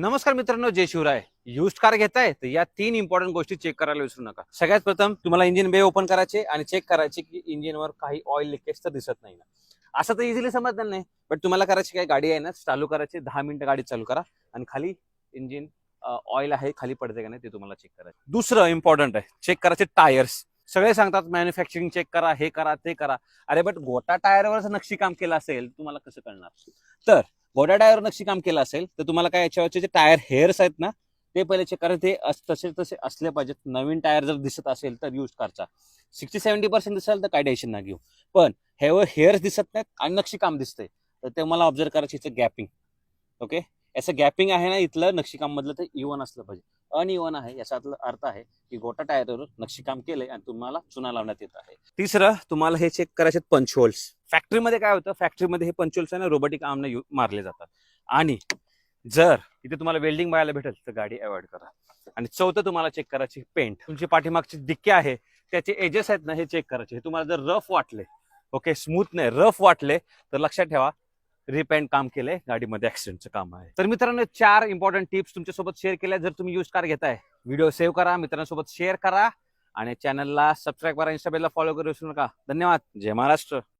नमस्कार मित्रांनो जय Shivray. Use car घेताय तर या तीन इम्पॉर्टंट गोष्टी चेक करायला विसरू नका. सगळ्यात प्रथम तुम्हाला इंजिन बे ओपन करायचे आणि चेक करायचे की इंजिनवर काही ऑइल लिकेज तर दिसत नाही ना. असं तर इझिली समजणार नाही बट तुम्हाला करायची काय गाडी आहे ना चालू करायची दहा मिनिटं गाडी चालू करा आणि खाली इंजिन ऑइल आहे खाली पडते का नाही ते तुम्हाला चेक करायचं. दुसरं इम्पॉर्टंट आहे चेक करायचे टायर्स सगळे सांगतात मॅन्युफॅक्चरिंग चेक करा हे करा ते करा. अरे बट गोटा टायरवरच नक्षी काम केलं असेल तुम्हाला कसं कळणार? तर गोटा टायर नक्षी काम केलं असेल तर तुम्हाला काय याच्यावरचे जे टायर हेअर्स आहेत ना ते पहिले चेक करा. ते तसे तसे असले पाहिजेत. नवीन टायर जर दिसत असेल तर यूज कारचा. सिक्स्टी सेव्हन्टी पर्सेंट दिसेल तर काय टेन्शन ना घेऊ. पण ह्यावर हेअर्स दिसत नाहीत आणि नक्षी काम दिसतंय. तर ते मला ऑब्झर्व करायचं गॅपिंग ओके याचं गॅपिंग आहे ना इथलं नक्षीकाम मधलं ते इवन e असलं पाहिजे. अनइवन e आहे याचा अर्थ आहे की गोटा टायरवर नक्षीकाम केलंय आणि तुम्हाला चुना लावण्यात येत आहे. तिसरं तुम्हाला हे चेक करायचे पंच होल्स फॅक्टरीमध्ये काय होतं? फॅक्टरीमध्ये हे पंच होल्स आहे ना रोबोटिक आर्मने मारले जातात. आणि जर इथे तुम्हाला वेल्डिंग बघायला भेटेल तर गाडी अवॉइड करा. आणि चौथं तुम्हाला चेक करायची पेंट तुमची पाठीमागची डिक्के आहे त्याचे एजेस आहेत ना हे चेक करायचे. हे तुम्हाला जर रफ वाटले ओके स्मूथ नाही रफ वाटले तर लक्षात ठेवा रिपेंट काम केलंय गाडीमध्ये ऍक्सिडेंटचं काम आहे. तर मित्रांनो चार इम्पॉर्टंट टिप्स तुमच्यासोबत शेअर केल्या. जर तुम्ही यूज कार घेताय व्हिडिओ सेव्ह करा मित्रांसोबत शेअर करा आणि चॅनलला सबस्क्राईब करा इंस्टाबेलला फॉलो करू विसरू नका. धन्यवाद. जय महाराष्ट्र.